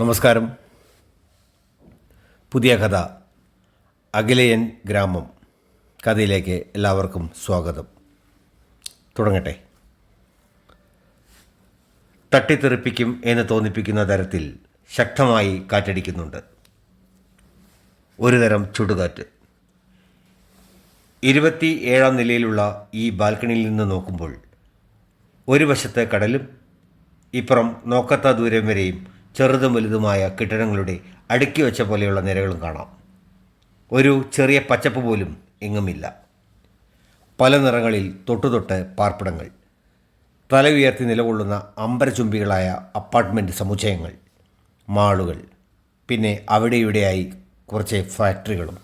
നമസ്കാരം. പുതിയ കഥ അഖിലയൻ ഗ്രാമം. കഥയിലേക്ക് എല്ലാവർക്കും സ്വാഗതം. തുടങ്ങട്ടെ. തട്ടിത്തെറിപ്പിക്കും എന്ന് തോന്നിപ്പിക്കുന്ന തരത്തിൽ ശക്തമായി കാറ്റടിക്കുന്നുണ്ട്. ഒരു തരം ചുടുകാറ്റ്. ഇരുപത്തി ഏഴാം നിലയിലുള്ള ഈ ബാൽക്കണിയിൽ നിന്ന് നോക്കുമ്പോൾ ഒരു വശത്ത് കടലും ഇപ്പുറം നോക്കത്ത ദൂരം വരെയും ചെറുതും വലുതുമായ കെട്ടിടങ്ങളുടെ അടുക്കി വെച്ച പോലെയുള്ള നിരകളും കാണാം. ഒരു ചെറിയ പച്ചപ്പ് പോലും എങ്ങുമില്ല പല നിറങ്ങളിൽ തൊട്ടുതൊട്ട് പാർപ്പിടങ്ങൾ തല ഉയർത്തി നിലകൊള്ളുന്ന അമ്പരചുംബികളായ അപ്പാർട്ട്മെന്റ് സമുച്ചയങ്ങൾ മാളുകൾ പിന്നെ അവിടെ ഇവിടെയായി കുറച്ച് ഫാക്ടറികളും.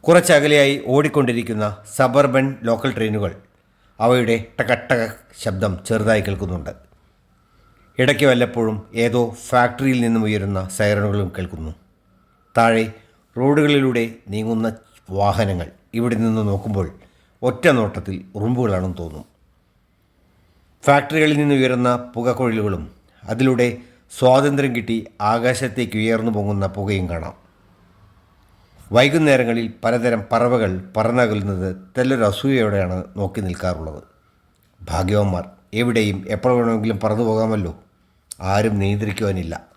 കുറച്ചകലെയായി ഓടിക്കൊണ്ടിരിക്കുന്ന സബർബൻ ലോക്കൽ ട്രെയിനുകൾ അവയുടെ ടകട്ടക ശബ്ദം ചെറുതായി കേൾക്കുന്നുണ്ട്. ഇടയ്ക്ക് വല്ലപ്പോഴും ഏതോ ഫാക്ടറിയിൽ നിന്നും ഉയരുന്ന സൈറണുകളും കേൾക്കുന്നു. താഴെ റോഡുകളിലൂടെ നീങ്ങുന്ന വാഹനങ്ങൾ ഇവിടെ നിന്ന് നോക്കുമ്പോൾ ഒറ്റ നോട്ടത്തിൽ ഉറുമ്പുകളാണെന്ന് തോന്നും. ഫാക്ടറികളിൽ നിന്ന് ഉയരുന്ന പുകക്കൊഴിലുകളും അതിലൂടെ സ്വാതന്ത്ര്യം കിട്ടി ആകാശത്തേക്ക് ഉയർന്നു പൊങ്ങുന്ന പുകയും കാണാം. വൈകുന്നേരങ്ങളിൽ പലതരം പറവകൾ പറന്നകലുന്നത് തെല്ലൊരു അസൂയയോടെയാണ് നോക്കി നിൽക്കാറുള്ളത്. ഭാഗ്യവന്മാർ എവിടെയും എപ്പോൾ വേണമെങ്കിലും പറന്നു പോകാമല്ലോ. ആരും നിയന്ത്രിക്കുവാനില്ല.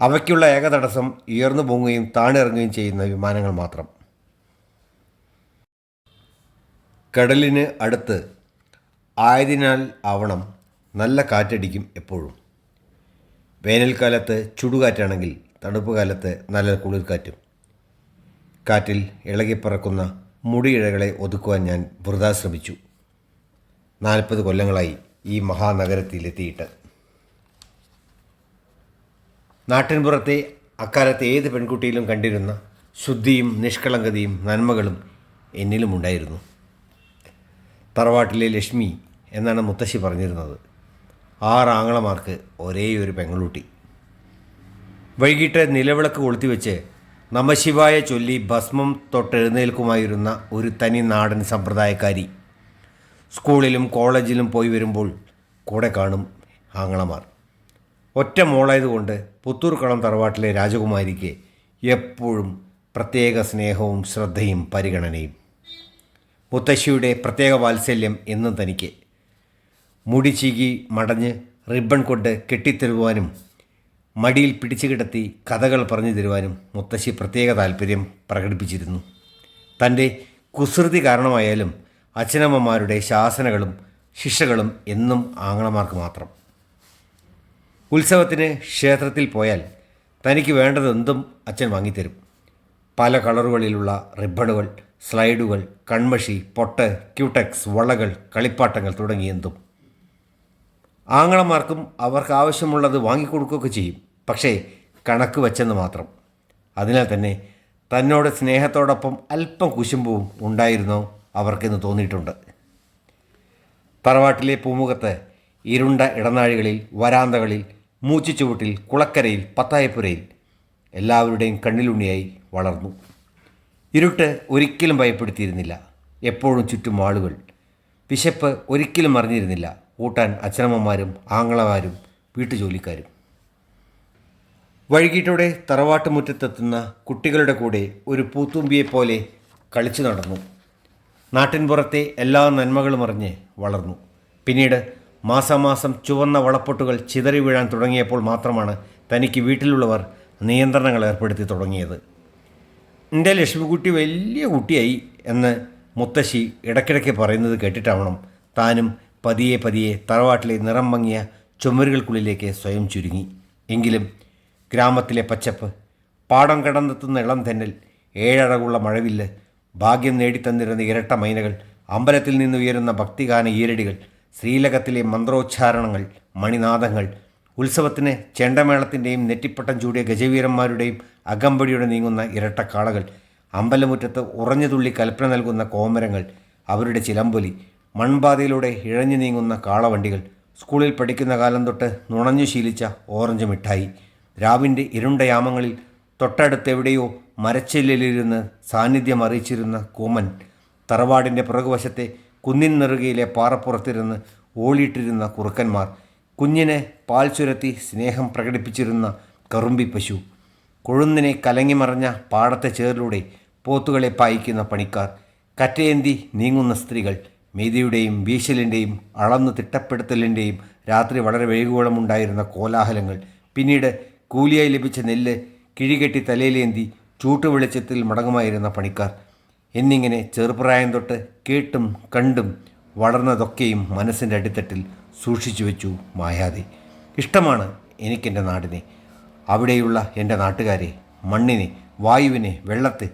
അവയ്ക്കുള്ള ഏക തടസ്സം ഉയർന്നു പൊങ്ങുകയും താണിറങ്ങുകയും ചെയ്യുന്ന വിമാനങ്ങൾ മാത്രം. കടലിന് അടുത്ത് ആയതിനാൽ ആവണം നല്ല കാറ്റടിക്കും എപ്പോഴും. വേനൽക്കാലത്ത് ചുടുകാറ്റാണെങ്കിൽ തണുപ്പ് കാലത്ത് നല്ല കുളിർക്കാറ്റും. കാറ്റിൽ ഇളകിപ്പറക്കുന്ന മുടിയിഴകളെ ഒതുക്കുവാൻ ഞാൻ വൃഥാ ശ്രമിച്ചു. നാൽപ്പത് കൊല്ലങ്ങളായി ഈ മഹാനഗരത്തിലെത്തിയിട്ട്. നാട്ടിൻപുറത്തെ അക്കാലത്തെ ഏത് പെൺകുട്ടിയിലും കണ്ടിരുന്ന ശുദ്ധിയും നിഷ്കളങ്കതയും നന്മകളും എന്നിലും ഉണ്ടായിരുന്നു തറവാട്ടിലെ ലക്ഷ്മി എന്നാണ് മുത്തശ്ശി പറഞ്ഞിരുന്നത്. ആറ് ആങ്ങളമാർക്ക് ഒരേ ഒരു പെങ്ങളൂട്ടി വൈകിട്ട് നിലവിളക്ക് കൊളുത്തിവെച്ച് നമശിവായ ചൊല്ലി ഭസ്മം തൊട്ടെഴുന്നേൽക്കുമായിരുന്ന ഒരു തനി നാടൻ സമ്പ്രദായക്കാരി സ്കൂളിലും കോളേജിലും പോയി വരുമ്പോൾ കൂടെ കാണും ആങ്ങളമാർ. ഒറ്റ മോളായതുകൊണ്ട് പുത്തൂർക്കളം തറവാട്ടിലെ രാജകുമാരിക്ക് എപ്പോഴും പ്രത്യേക സ്നേഹവും ശ്രദ്ധയും പരിഗണനയും. മുത്തശ്ശിയുടെ പ്രത്യേക വാത്സല്യം എന്നും തനിക്ക്. മുടി ചീകി മടഞ്ഞ് റിബൺ കൊണ്ട് കെട്ടിത്തരുവാനും മടിയിൽ പിടിച്ചു കിടത്തി കഥകൾ പറഞ്ഞു തരുവാനും മുത്തശ്ശി പ്രത്യേക താല്പര്യം പ്രകടിപ്പിച്ചിരുന്നു. തന്റെ കുസൃതി കാരണമായാലും അച്ഛനമ്മമാരുടെ ശാസനകളും ശിക്ഷകളും എന്നും ആങ്ങളമാർക്ക് മാത്രം. ഉത്സവത്തിന് ക്ഷേത്രത്തിൽ പോയാൽ തനിക്ക് വേണ്ടതെന്തും അച്ഛൻ വാങ്ങിത്തരും. പല കളറുകളിലുള്ള റിബണുകൾ സ്ലൈഡുകൾ കൺമഷി പൊട്ട് ക്യൂടെക്സ് വളകൾ കളിപ്പാട്ടങ്ങൾ തുടങ്ങി എന്തും. ആങ്ങളമാർക്കും അവർക്ക് ആവശ്യമുള്ളത് വാങ്ങിക്കൊടുക്കുകയൊക്കെ ചെയ്യും. പക്ഷേ കണക്ക് വച്ചെന്ന് മാത്രം. അതിനാൽ തന്നെ തന്നോട് സ്നേഹത്തോടൊപ്പം അല്പം കുശുമ്പവും ഉണ്ടായിരുന്നോ? അവർക്കെന്ന് തോന്നിയിട്ടുണ്ട്. തറവാട്ടിലെ പൂമുഖത്ത് ഇരുണ്ട ഇടനാഴികളിൽ വരാന്തകളിൽ മൂച്ചിച്ചുവട്ടിൽ കുളക്കരയിൽ പത്തായപ്പുരയിൽ എല്ലാവരുടെയും കണ്ണിലുണ്ണിയായി വളർന്നു. ഇരുട്ട് ഒരിക്കലും ഭയപ്പെടുത്തിയിരുന്നില്ല. എപ്പോഴും ചുറ്റും ആളുകൾ. വിശപ്പ് ഒരിക്കലും അറിഞ്ഞിരുന്നില്ല കൂട്ടാൻ അച്ഛനമ്മമാരും ആങ്ങളമാരും വീട്ടുജോലിക്കാരും. വൈകിട്ടോടെ തറവാട്ടുമുറ്റത്തെത്തുന്ന കുട്ടികളുടെ കൂടെ ഒരു പൂത്തുമ്പിയെപ്പോലെ കളിച്ചു നടന്നു. നാട്ടിൻപുറത്തെ എല്ലാ നന്മകളും അറിഞ്ഞ് വളർന്നു. പിന്നീട് മാസാമാസം ചുവന്ന വളപ്പൊട്ടുകൾ ചിതറി വീഴാൻ തുടങ്ങിയപ്പോൾ മാത്രമാണ് തനിക്ക് വീട്ടിലുള്ളവർ നിയന്ത്രണങ്ങൾ ഏർപ്പെടുത്തി തുടങ്ങിയത്. എന്റെ ലക്ഷ്മിക്കുട്ടി വലിയ കുട്ടിയായി എന്ന് മുത്തശ്ശി ഇടയ്ക്കിടയ്ക്ക് പറയുന്നത് കേട്ടിട്ടാവണം താനും പതിയെ പതിയെ തറവാട്ടിലെ നിറം മങ്ങിയ ചുമരുകൾക്കുള്ളിലേക്ക് സ്വയം ചുരുങ്ങി. എങ്കിലും ഗ്രാമത്തിലെ പച്ചപ്പ് പാടം കടന്നെത്തുന്ന ഇളം തെന്നൽ ഏഴഴകുള്ള മഴവില്ല് ഭാഗ്യം നേടിത്തന്നിരുന്ന ഇരട്ട മൈനകൾ അമ്പലത്തിൽ നിന്ന് ഉയരുന്ന ഭക്തിഗാന ഈരടികൾ ശ്രീലകത്തിലെ മന്ത്രോച്ചാരണങ്ങൾ മണിനാദങ്ങൾ ഉത്സവത്തിന് ചെണ്ടമേളത്തിന്റെയും നെറ്റിപ്പട്ടം ചൂടിയ ഗജവീരന്മാരുടെയും അകമ്പടിയുടെ നീങ്ങുന്ന ഇരട്ടക്കാളകൾ അമ്പലമുറ്റത്ത് ഉറഞ്ഞുതുള്ളി കൽപ്പന നൽകുന്ന കോമരങ്ങൾ അവരുടെ ചിലമ്പൊലി മൺപാതയിലൂടെ ഇഴഞ്ഞു നീങ്ങുന്ന കാളവണ്ടികൾ സ്കൂളിൽ പഠിക്കുന്ന കാലം തൊട്ട് നുണഞ്ഞു ശീലിച്ച ഓറഞ്ച് മിഠായി രാവിന്റെ ഇരുണ്ട യാമങ്ങളിൽ തൊട്ടടുത്തെവിടെയോ മരച്ചില്ലിലിരുന്ന് സാന്നിധ്യം അറിയിച്ചിരുന്ന കൂമൻ തറവാടിന്റെ പുറകുവശത്തെ കുന്നിൻ നെറുകയിലെ പാറപ്പുറത്തിരുന്ന് ഓളിയിട്ടിരുന്ന കുറുക്കന്മാർ കുഞ്ഞിനെ പാൽ ചുരത്തി സ്നേഹം പ്രകടിപ്പിച്ചിരുന്ന കറുമ്പി പശു കൊഴുന്നിനെ കലങ്ങിമറഞ്ഞ പാടത്തെ ചേറിലൂടെ പോത്തുകളെ പായിക്കുന്ന പണിക്കാർ കറ്റയേന്തി നീങ്ങുന്ന സ്ത്രീകൾ മെയ്തിയുടെയും വീശലിന്റെയും അളന്നു തിട്ടപ്പെടുത്തലിന്റെയും രാത്രി വളരെ വേഗോളമുണ്ടായിരുന്ന കോലാഹലങ്ങൾ പിന്നീട് കൂലിയായി ലഭിച്ച നെല്ല് കിഴികെട്ടി തലയിലേന്തി ചൂട്ടുവെളിച്ചത്തിൽ മടങ്ങുമായിരുന്ന പണിക്കാർ. എന്നിങ്ങനെ ചെറുപ്രായം തൊട്ട് കേട്ടും കണ്ടും വളർന്നതൊക്കെയും മനസ്സിന്റെ അടിത്തട്ടിൽ സൂക്ഷിച്ചു വെച്ചു മായാതെ. ഇഷ്ടമാണ് എനിക്കെന്റെ നാടിനെ. അവിടെയുള്ള എന്റെ നാട്ടുകാരെ മണ്ണിനെ വായുവിനെ വെള്ളത്തെ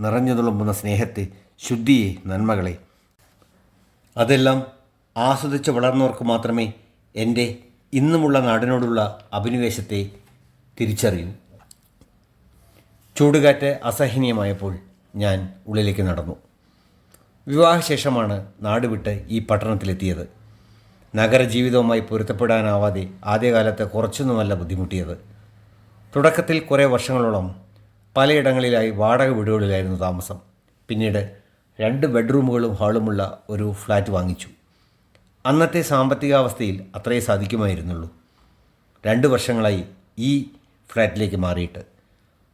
നിറഞ്ഞു തുളുമ്പുന്ന സ്നേഹത്തെ ശുദ്ധിയെ നന്മകളെ. അതെല്ലാം ആസ്വദിച്ച് വളർന്നവർക്ക് മാത്രമേ എന്റെ ഇന്നുമുള്ള നാടിനോടുള്ള അഭിനിവേശത്തെ തിരിച്ചറിയൂ. ചൂടുകാറ്റ് അസഹനീയമായപ്പോൾ ഞാൻ ഉള്ളിലേക്ക് നടന്നു. വിവാഹശേഷമാണ് നാട് വിട്ട് ഈ പട്ടണത്തിലെത്തിയത്. നഗരജീവിതവുമായി പൊരുത്തപ്പെടാനാവാതെ ആദ്യകാലത്ത് കുറച്ചൊന്നുമല്ല ബുദ്ധിമുട്ടിയത്. തുടക്കത്തിൽ കുറേ വർഷങ്ങളോളം പലയിടങ്ങളിലായി വാടക വീടുകളിലായിരുന്നു താമസം. പിന്നീട് രണ്ട് ബെഡ്റൂമുകളും ഹാളുമുള്ള ഒരു ഫ്ലാറ്റ് വാങ്ങിച്ചു. അന്നത്തെ സാമ്പത്തികാവസ്ഥയിൽ അത്രയേ സാധിക്കുമായിരുന്നുള്ളൂ. രണ്ട് വർഷങ്ങളായി ഈ ഫ്ലാറ്റിലേക്ക് മാറിയിട്ട്.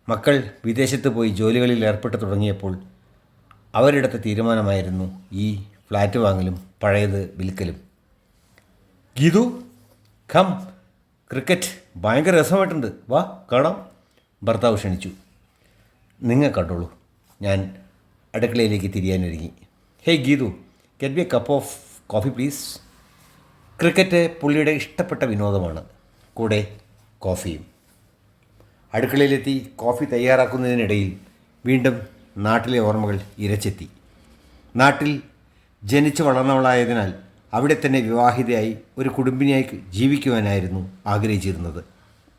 മക്കൾ വിദേശത്ത് പോയി ജോലികളിൽ ഏർപ്പെട്ട് തുടങ്ങിയപ്പോൾ അവരെടുത്ത തീരുമാനമായിരുന്നു ഈ ഫ്ലാറ്റ് വാങ്ങലും പഴയത് വിൽക്കലും. ഗീതു ഖം ക്രിക്കറ്റ് ഭയങ്കര രസമായിട്ടുണ്ട്. വാ കാണാം. ഭർത്താവ് ക്ഷണിച്ചു. നിങ്ങൾ കണ്ടോളൂ. ഞാൻ അടുക്കളയിലേക്ക് തിരിയാനൊരുങ്ങി. Hey Geethu get be a cup of coffee please cricket പുള്ളിയുടെ ഇഷ്ടപ്പെട്ട വിനോദമാണ്. കൂടെ കോഫിയും. അടുക്കളയിലെത്തി കോഫി തയ്യാറാക്കുന്നതിനിടയിൽ വീണ്ടും നാട്ടിലെ ഓർമ്മകൾ ഇരച്ചെത്തി. നാട്ടിൽ ജനിച്ചു വളർന്നവളായതിനാൽ അവിടെ തന്നെ വിവാഹിതയായി ഒരു കുടുംബിനിയായി ജീവിക്കുവാനായിരുന്നു ആഗ്രഹിച്ചിരുന്നത്.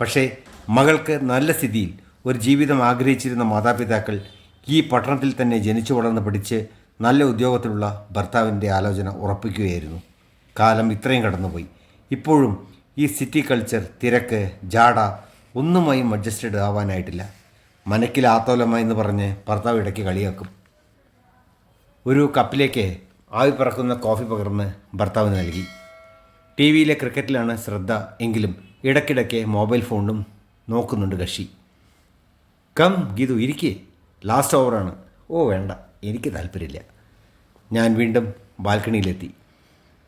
പക്ഷേ മകൾക്ക് നല്ല സ്ഥിതിയിൽ ഒരു ജീവിതം ആഗ്രഹിച്ചിരുന്ന മാതാപിതാക്കൾ ഈ പട്ടണത്തിൽ തന്നെ ജനിച്ചു വളർന്ന് പഠിച്ച് നല്ല ഉദ്യോഗത്തിലുള്ള ഭർത്താവിന്റെ ആലോചന ഉറപ്പിക്കുകയായിരുന്നു. കാലം ഇത്രയും കടന്നുപോയി. ഇപ്പോഴും ഈ സിറ്റി കൾച്ചർ തിരക്ക് ജാട ഒന്നുമായും അഡ്ജസ്റ്റഡ് ആവാനായിട്ടില്ല. മനക്കിൽ ആത്തോലമ എന്ന് പറഞ്ഞ് ഭർത്താവ് ഇടയ്ക്ക് കളിയാക്കും. ഒരു കപ്പിലേക്ക് ആവി പറക്കുന്ന കോഫി പകർന്ന് ഭർത്താവ് നൽകി. ടി വിയിലെ ക്രിക്കറ്റിലാണ് ശ്രദ്ധ എങ്കിലും ഇടയ്ക്കിടയ്ക്ക് മൊബൈൽ ഫോണും നോക്കുന്നുണ്ട് കക്ഷി കം ഗീതു ഇരിക്കേ. ലാസ്റ്റ് ഓവറാണ് ഓ വേണ്ട. എനിക്ക് താല്പര്യമില്ല. ഞാൻ വീണ്ടും ബാൽക്കണിയിലെത്തി.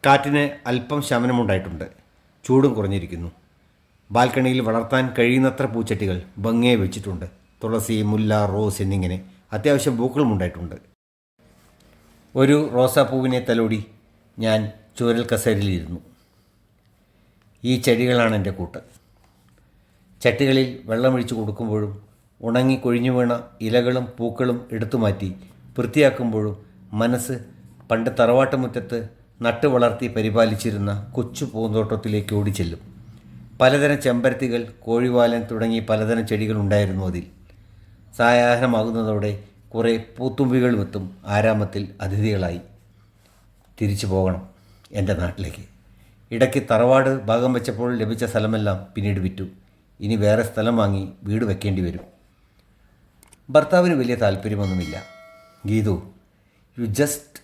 കാറ്റിന് അല്പം ശമനമുണ്ടായിട്ടുണ്ട്. ചൂടും കുറഞ്ഞിരിക്കുന്നു. ബാൽക്കണിയിൽ വളർത്താൻ കഴിയുന്നത്ര പൂച്ചട്ടികൾ ഭംഗിയെ വെച്ചിട്ടുണ്ട്. തുളസി മുല്ല റോസ് എന്നിങ്ങനെ അത്യാവശ്യം പൂക്കളും ഉണ്ടായിട്ടുണ്ട്. ഒരു റോസാപ്പൂവിനെ തലോടി ഞാൻ ചൂരൽ കസേരയിലിരുന്നു. ഈ ചെടികളാണ് എന്റെ കൂട്ട്. ചട്ടികളിൽ വെള്ളമൊഴിച്ച് കൊടുക്കുമ്പോഴും ഉണങ്ങി കൊഴിഞ്ഞു വീണ ഇലകളും പൂക്കളും എടുത്തു മാറ്റി വൃത്തിയാക്കുമ്പോഴും മനസ്സ് പണ്ട് തറവാട്ടുമുറ്റത്ത് നട്ടു വളർത്തി പരിപാലിച്ചിരുന്ന കൊച്ചു പൂന്തോട്ടത്തിലേക്ക് ഓടിച്ചെല്ലും. പലതരം ചെമ്പരത്തികൾ കോഴിവാലൻ തുടങ്ങി പലതരം ചെടികൾ ഉണ്ടായിരുന്നു അതിൽ. സായാഹ്നമാകുന്നതോടെ കുറേ പൂത്തുമ്പികളും എത്തും. ആരാമത്തിൽ അതിഥികളായി. തിരിച്ചു പോകണം എന്റെ നാട്ടിലേക്ക്. ഇടയ്ക്ക് തറവാട് ഭാഗം വെച്ചപ്പോൾ ലഭിച്ച സ്ഥലമെല്ലാം പിന്നീട് വിറ്റു. ഇനി വേറെ സ്ഥലം വാങ്ങി വീട് വെക്കേണ്ടി വരും. ഭർത്താവിന് വലിയ താല്പര്യമൊന്നുമില്ല. Geethu you just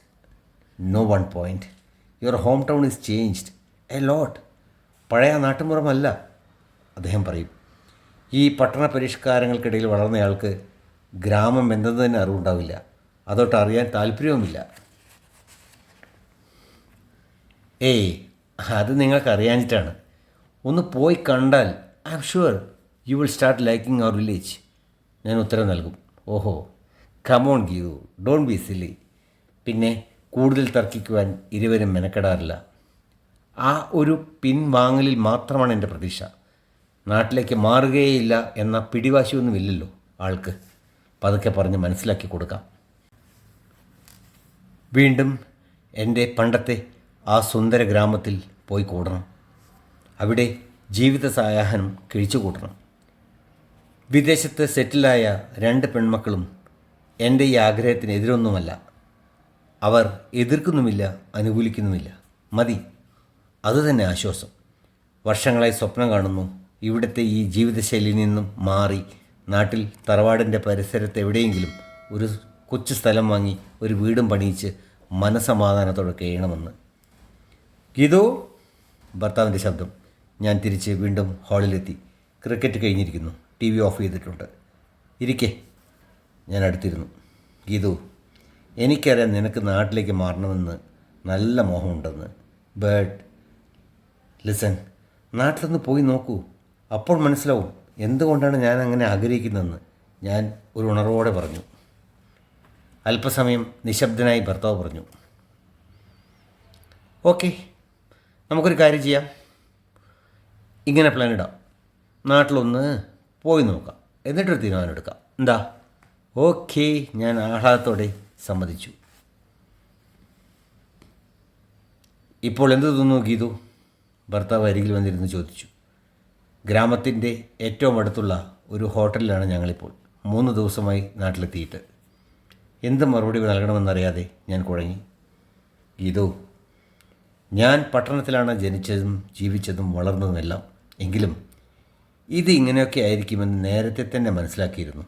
know one point your home town is changed a lot പഴയ നാട്ടുമുറമല്ല അദ്ദേഹം പറയും. ഈ പട്ടണ പരിഷ്കാരങ്ങൾക്കിടയിൽ വളർന്നയാൾക്ക് ഗ്രാമം എന്തെന്ന് തന്നെ അറിവുണ്ടാവില്ല. അതോട്ട് അറിയാൻ താല്പര്യവുമില്ല. ഏയ് അത് നിങ്ങൾക്കറിയാനിട്ടാണ് ഒന്ന് പോയി കണ്ടാൽ I am sure you will start liking our village. ഞാൻ ഉത്തരം നൽകും. ഓഹോ come on Geethu don't be silly. പിന്നെ കൂടുതൽ തർക്കിക്കുവാൻ ഇരുവരും മെനക്കെടാറില്ല. ആ ഒരു പിൻവാങ്ങലിൽ മാത്രമാണ് എന്റെ പ്രതീക്ഷ. നാട്ടിലേക്ക് മാറുകയേയില്ല എന്ന പിടിവാശിയൊന്നുമില്ലല്ലോ ആൾക്ക്. പതുക്കെ പറഞ്ഞ് മനസ്സിലാക്കി കൊടുക്കാം. വീണ്ടും എന്റെ പണ്ടത്തെ ആ സുന്ദര ഗ്രാമത്തിൽ പോയി കൂടണം. അവിടെ ജീവിത സായാഹനം കഴിച്ചു കൂട്ടണം. വിദേശത്ത് സെറ്റിലായ രണ്ട് പെൺമക്കളും എന്റെ ഈ ആഗ്രഹത്തിന് എതിരൊന്നുമല്ല അവർ എതിർക്കുന്നുമില്ല അനുകൂലിക്കുന്നുമില്ല. മതി. അതുതന്നെ ആശ്വാസം. വർഷങ്ങളായി സ്വപ്നം കാണുന്നു. ഇവിടുത്തെ ഈ ജീവിതശൈലിയിൽ നിന്നും മാറി നാട്ടിൽ തറവാടിന്റെ പരിസരത്ത് എവിടെയെങ്കിലും ഒരു കൊച്ചു സ്ഥലം വാങ്ങി ഒരു വീടും പണിയിച്ച് മനസമാധാനത്തോടെ കഴിയണമെന്ന്. ഗീതു ഭർത്താവിന്റെ ശബ്ദം. ഞാൻ തിരിച്ച് വീണ്ടും ഹാളിലെത്തി. ക്രിക്കറ്റ് കഴിഞ്ഞിരിക്കുന്നു. ടി വി ഓഫ് ചെയ്തിട്ടുണ്ട്. ഇരിക്കെ. ഞാൻ അടുത്തിരുന്നു. ഗീതു എനിക്കറിയാം നിനക്ക് നാട്ടിലേക്ക് മാറണമെന്ന് നല്ല മോഹമുണ്ടെന്ന്. ബട്ട് ലിസൺ നാട്ടിലൊന്ന് പോയി നോക്കൂ. അപ്പോൾ മനസ്സിലാവും എന്തുകൊണ്ടാണ് ഞാൻ അങ്ങനെ ആഗ്രഹിക്കുന്നതെന്ന് ഞാൻ ഒരു ഉണർവോടെ പറഞ്ഞു. അല്പസമയം നിശബ്ദനായി ഭർത്താവ് പറഞ്ഞു. ഓക്കെ നമുക്കൊരു കാര്യം ചെയ്യാം. ഇങ്ങനെ പ്ലാൻ ഇടാം. നാട്ടിലൊന്ന് പോയി നോക്കാം. എന്നിട്ടൊരു തീരുമാനം എടുക്കാം. എന്താ? ഓക്കെ ഞാൻ ആഹ്ലാദത്തോടെ സമ്മതിച്ചു. ഇപ്പോൾ എന്ത് തോന്നുന്നു ഗീതു? ഭർത്താവ് അരികിൽ വന്നിരുന്ന് ചോദിച്ചു. ഗ്രാമത്തിന്റെ ഏറ്റവും അടുത്തുള്ള ഒരു ഹോട്ടലിലാണ് ഞങ്ങളിപ്പോൾ. മൂന്ന് ദിവസമായി നാട്ടിലെത്തിയിട്ട്. എന്ത് മറുപടി നൽകണമെന്നറിയാതെ ഞാൻ കുഴങ്ങി. ഗീതു ഞാൻ പട്ടണത്തിലാണ് ജനിച്ചതും ജീവിച്ചതും വളർന്നതുമെല്ലാം. എങ്കിലും ഇത് ഇങ്ങനെയൊക്കെ ആയിരിക്കുമെന്ന് നേരത്തെ തന്നെ മനസ്സിലാക്കിയിരുന്നു.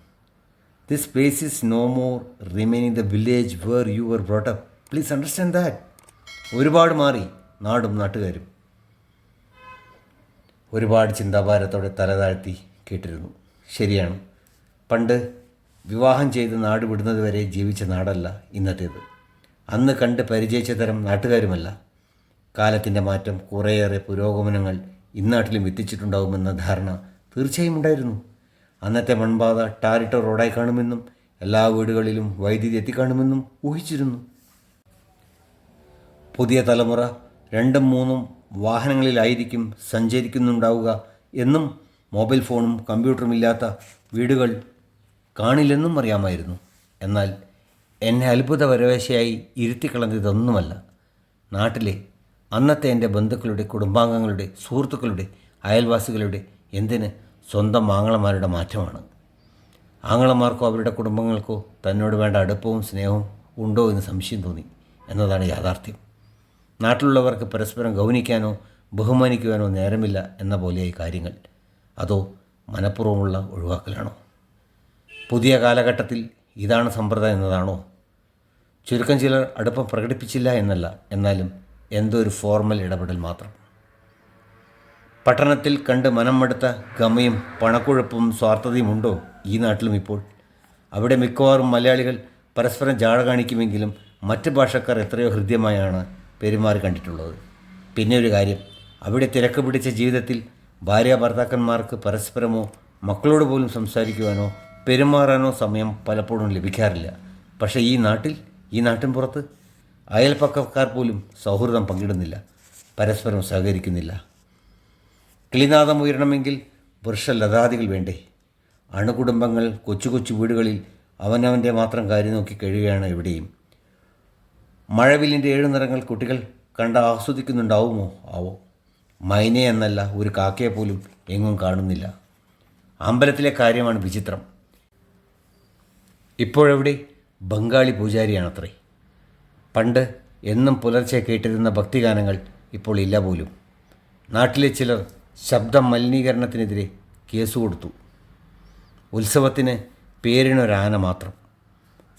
This place is no more remaining the village where you were brought up please understand that ഒരുപാട് മാറി നാടും നാട്ടുകാരും. ഒരുപാട് ചിന്താഭാരത്തോടെ തലതാഴ്ത്തി കേട്ടിരുന്നു. ശരിയാണ്. പണ്ട് വിവാഹം ചെയ്ത് നാട് വിടുന്നത് വരെ ജീവിച്ച നാടല്ല ഇന്നത്തേത്. അന്ന് കണ്ട് പരിചയിച്ച തരം നാട്ടുകാരുമല്ല. കാലത്തിന്റെ മാറ്റം കുറേയേറെ പുരോഗമനങ്ങൾ ഇന്നാട്ടിലും എത്തിച്ചിട്ടുണ്ടാകുമെന്ന ധാരണ തീർച്ചയായും ഉണ്ടായിരുന്നു. അന്നത്തെ മൺപാത ടാറിട്ട റോഡായി കാണുമെന്നും എല്ലാ വീടുകളിലും വൈദ്യുതി എത്തിക്കാണുമെന്നും ഊഹിച്ചിരുന്നു. പുതിയ തലമുറ രണ്ടും മൂന്നും വാഹനങ്ങളിലായിരിക്കും സഞ്ചരിക്കുന്നുണ്ടാവുക എന്നും മൊബൈൽ ഫോണും കമ്പ്യൂട്ടറും ഇല്ലാത്ത വീടുകൾ കാണില്ലെന്നും അറിയാമായിരുന്നു. എന്നാൽ എന്നെ അത്ഭുത വരവേശയായി ഇരുത്തിക്കളഞ്ഞതൊന്നുമല്ല. നാട്ടിലെ അന്നത്തെ എന്റെ ബന്ധുക്കളുടെ കുടുംബാംഗങ്ങളുടെ സുഹൃത്തുക്കളുടെ അയൽവാസികളുടെ എന്തിന് സ്വന്തം ആങ്ങളമാരുടെ മാറ്റമാണ്. ആങ്ങളമാർക്കോ അവരുടെ കുടുംബങ്ങൾക്കോ തന്നോട് വേണ്ട അടുപ്പവും സ്നേഹവും ഉണ്ടോ എന്ന് സംശയം തോന്നി എന്നതാണ് യാഥാർത്ഥ്യം. നാട്ടിലുള്ളവർക്ക് പരസ്പരം ഗൗനിക്കാനോ ബഹുമാനിക്കുവാനോ നേരമില്ല എന്ന പോലെയായി കാര്യങ്ങൾ. അതോ മനഃപൂർവമുള്ള ഒഴിവാക്കലാണോ? പുതിയ കാലഘട്ടത്തിൽ ഇതാണ് സമ്പ്രദായം എന്നതാണോ? ചുരുക്കം ചിലർ അടുപ്പം പ്രകടിപ്പിച്ചില്ല എന്നല്ല എന്നാലും എന്തോ ഒരു ഫോർമൽ ഇടപെടൽ മാത്രം. പട്ടണത്തിൽ കണ്ട് മനം മടുത്ത ഗമയും പണക്കുഴപ്പും സ്വാർത്ഥതയും ഉണ്ടോ ഈ നാട്ടിലും ഇപ്പോൾ? അവിടെ മിക്കവാറും മലയാളികൾ പരസ്പരം ജാട കാണിക്കുമെങ്കിലും മറ്റ് ഭാഷക്കാർ എത്രയോ ഹൃദ്യമായാണ് പെരുമാറി കണ്ടിട്ടുള്ളത്. പിന്നെ ഒരു കാര്യം അവിടെ തിരക്ക് പിടിച്ച ജീവിതത്തിൽ ഭാര്യ ഭർത്താക്കന്മാർക്ക് പരസ്പരമോ മക്കളോട് പോലും സംസാരിക്കുവാനോ പെരുമാറാനോ സമയം പലപ്പോഴും ലഭിക്കാറില്ല. പക്ഷേ ഈ നാട്ടിൽ ഈ നാട്ടിൻ പുറത്ത് അയൽപ്പക്കക്കാർ പോലും സൗഹൃദം പങ്കിടുന്നില്ല പരസ്പരം സഹകരിക്കുന്നില്ല. കിളിനാദം ഉയരണമെങ്കിൽ വൃക്ഷലതാദികൾ വേണ്ടേ? അണുകുടുംബങ്ങൾ കൊച്ചു കൊച്ചു വീടുകളിൽ അവനവന്റെ മാത്രം കാര്യം നോക്കി കഴിയുകയാണ് എവിടെയും. മഴവില്ലിന്റെ ഏഴ് നിറങ്ങൾ കുട്ടികൾ കണ്ട് ആസ്വദിക്കുന്നുണ്ടാവുമോ? ആവോ. മൈനെ എന്നല്ല ഒരു കാക്കയെ പോലും എങ്ങും കാണുന്നില്ല. അമ്പലത്തിലെ കാര്യമാണ് വിചിത്രം. ഇപ്പോഴെവിടെ? ബംഗാളി പൂജാരിയാണത്രേ. പണ്ട് എന്നും പുലർച്ചെ കേട്ടിരുന്ന ഭക്തിഗാനങ്ങൾ ഇപ്പോൾ ഇല്ല പോലും. നാട്ടിലെ ചിലർ ശബ്ദ മലിനീകരണത്തിനെതിരെ കേസ് കൊടുത്തു. ഉത്സവത്തിന് പേരിനൊരാന മാത്രം.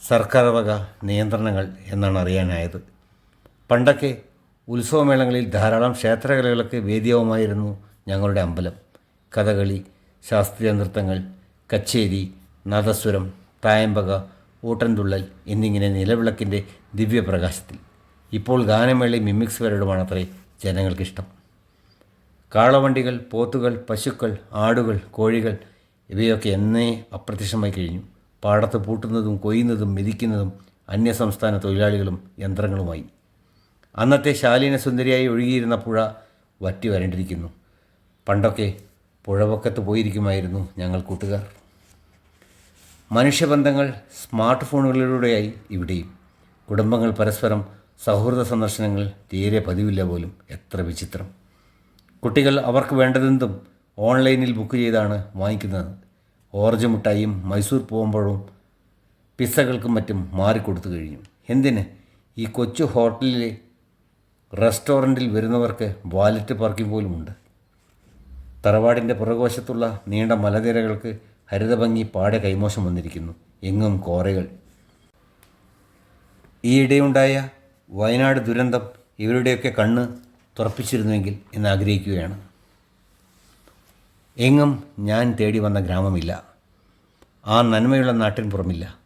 സർക്കാർ വക നിയന്ത്രണങ്ങൾ എന്നാണ് അറിയാനായത്. പണ്ടൊക്കെ ഉത്സവമേളങ്ങളിൽ ധാരാളം ക്ഷേത്രകലകൾക്ക് വേദിയാവുമായിരുന്നു ഞങ്ങളുടെ അമ്പലം. കഥകളി ശാസ്ത്രീയ നൃത്തങ്ങൾ കച്ചേരി നാദസ്വരം തായമ്പക ഊട്ടൻതുള്ളൽ എന്നിങ്ങനെ നിലവിളക്കിന്റെ ദിവ്യപ്രകാശത്തിൽ. ഇപ്പോൾ ഗാനമേളി മിമിക്സ് വരടുമാണത്രേ ജനങ്ങൾക്കിഷ്ടം. കാളവണ്ടികൾ പോത്തുകൾ പശുക്കൾ ആടുകൾ കോഴികൾ ഇവയൊക്കെ എന്നേ അപ്രത്യക്ഷമായി കഴിഞ്ഞു. പാടത്ത് പൂട്ടുന്നതും കൊയ്യുന്നതും മെതിക്കുന്നതും അന്യസംസ്ഥാന തൊഴിലാളികളും യന്ത്രങ്ങളുമായി. അന്നത്തെ ശാലീന സുന്ദരിയായി ഒഴുകിയിരുന്ന പുഴ വറ്റി വരണ്ടിരിക്കുന്നു. പണ്ടൊക്കെ പുഴവക്കത്ത് പോയിരിക്കുമായിരുന്നു ഞങ്ങൾ കൂട്ടുകാർ. മനുഷ്യബന്ധങ്ങൾ സ്മാർട്ട് ഫോണുകളിലൂടെയായി ഇവിടെയും. കുടുംബങ്ങൾ പരസ്പരം സൗഹൃദ സന്ദർശനങ്ങൾ തീരെ പതിവില്ല പോലും. എത്ര വിചിത്രം. കുട്ടികൾ അവർക്ക് വേണ്ടതെന്തും ഓൺലൈനിൽ ബുക്ക് ചെയ്താണ് വാങ്ങിക്കുന്നത്. ഓറഞ്ച് മിഠായിയും മൈസൂർ പോകുമ്പോഴും പിസ്സകൾക്കും മറ്റും മാറിക്കൊടുത്തു കഴിഞ്ഞു. എന്തിന്? ഈ കൊച്ചു ഹോട്ടലിലെ റെസ്റ്റോറന്റിൽ വരുന്നവർക്ക് വാലറ്റ് പാർക്കിംഗ് പോലുമുണ്ട്. തറവാടിന്റെ പുറകുവശത്തുള്ള നീണ്ട മലനിരകൾക്ക് ഹരിതഭംഗി പാടെ കൈമോശം വന്നിരിക്കുന്നു. എങ്ങും കോറകൾ. ഈയിടെയുണ്ടായ വയനാട് ദുരന്തം ഇവരുടെയൊക്കെ കണ്ണ് തുറപ്പിച്ചിരുന്നുവെങ്കിൽ എന്ന് ആഗ്രഹിക്കുകയാണ്. എങ്ങും ഞാൻ തേടി വന്ന ഗ്രാമമില്ല. ആ നന്മയുള്ള നാട്ടിൻ പുറമില്ല.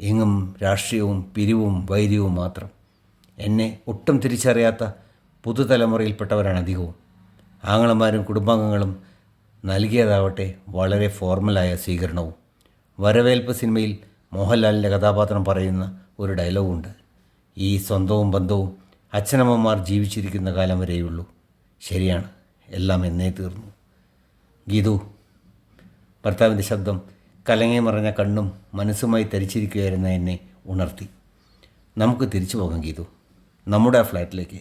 എങ്ങും രാഷ്ട്രീയവും പിരിവും വൈര്യവും മാത്രം. എന്നെ ഒട്ടും തിരിച്ചറിയാത്ത പുതുതലമുറയിൽപ്പെട്ടവരാണ് അധികവും. ആങ്ങളമാരും കുടുംബാംഗങ്ങളും നൽകിയതാവട്ടെ വളരെ ഫോർമലായ സ്വീകരണവും. വരവേൽപ്പ് സിനിമയിൽ മോഹൻലാലിന്റെ കഥാപാത്രം പറയുന്ന ഒരു ഡയലോഗുണ്ട്. ഈ സ്വന്തവും ബന്ധവും അച്ഛനമ്മമാർ ജീവിച്ചിരിക്കുന്ന കാലം വരെയുള്ളൂ. ശരിയാണ്. എല്ലാം എന്നേ തീർന്നു. ഗീതു. ഭർത്താവിന്റെ ശബ്ദം കലങ്ങി മറഞ്ഞ കണ്ണും മനസ്സുമായി തരിച്ചിരിക്കുകയായിരുന്ന എന്നെ ഉണർത്തി. നമുക്ക് തിരിച്ചു പോകാം ഗീതു. നമ്മുടെ ആ ഫ്ലാറ്റിലേക്ക്.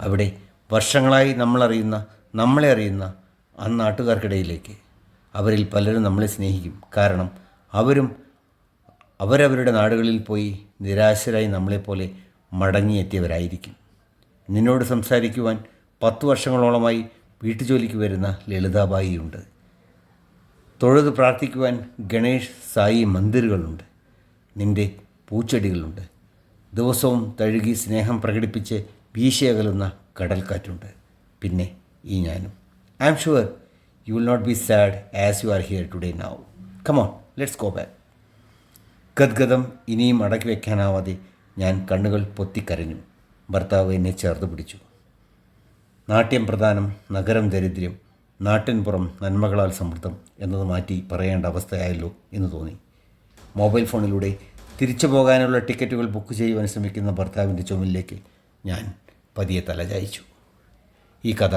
അവിടെ വർഷങ്ങളായി നമ്മളറിയുന്ന നമ്മളെ അറിയുന്ന ആ നാട്ടുകാർക്കിടയിലേക്ക്. അവരിൽ പലരും നമ്മളെ സ്നേഹിക്കും. കാരണം അവരും അവരവരുടെ നാടുകളിൽ പോയി നിരാശരായി നമ്മളെപ്പോലെ മടങ്ങിയെത്തിയവരായിരിക്കും. നിന്നോട് സംസാരിക്കുവാൻ പത്ത് വർഷങ്ങളോളമായി വീട്ടുജോലിക്ക് വരുന്ന ലളിതാബായിയുണ്ട്. തൊഴുത് പ്രാർത്ഥിക്കുവാൻ ഗണേഷ് സായി മന്ദിറുകളുണ്ട്. നിന്റെ പൂച്ചെടികളുണ്ട്. ദിവസവും തഴുകി സ്നേഹം പ്രകടിപ്പിച്ച് വീശിയകലുന്ന കടൽക്കാറ്റുണ്ട്. പിന്നെ ഈ ഞാനും. I am sure you will not be sad as you are here today now come on let's go back ഗദ്ഗതം ഇനിയും അടക്കി വയ്ക്കാനാവാതെ ഞാൻ കണ്ണുകൾ പൊത്തിക്കരഞ്ഞു. ഭർത്താവ് എന്നെ ചേർത്ത് പിടിച്ചു. നാട്യം പ്രധാനം നഗരം ദരിദ്രം നാട്ടിൻപുറം നന്മകളാൽ സമൃദ്ധം എന്നത് മാറ്റി പറയേണ്ട അവസ്ഥയായല്ലോ എന്ന് തോന്നി. മൊബൈൽ ഫോണിലൂടെ തിരിച്ചു പോകാനുള്ള ടിക്കറ്റുകൾ ബുക്ക് ചെയ്യുവാൻ ശ്രമിക്കുന്ന ഭർത്താവിന്റെ ചുമലിലേക്ക് ഞാൻ പതിയെ തലചായിച്ചു ഈ കഥ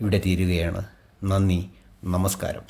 ഇവിടെ തീരുകയാണ്. നന്ദി നമസ്കാരം.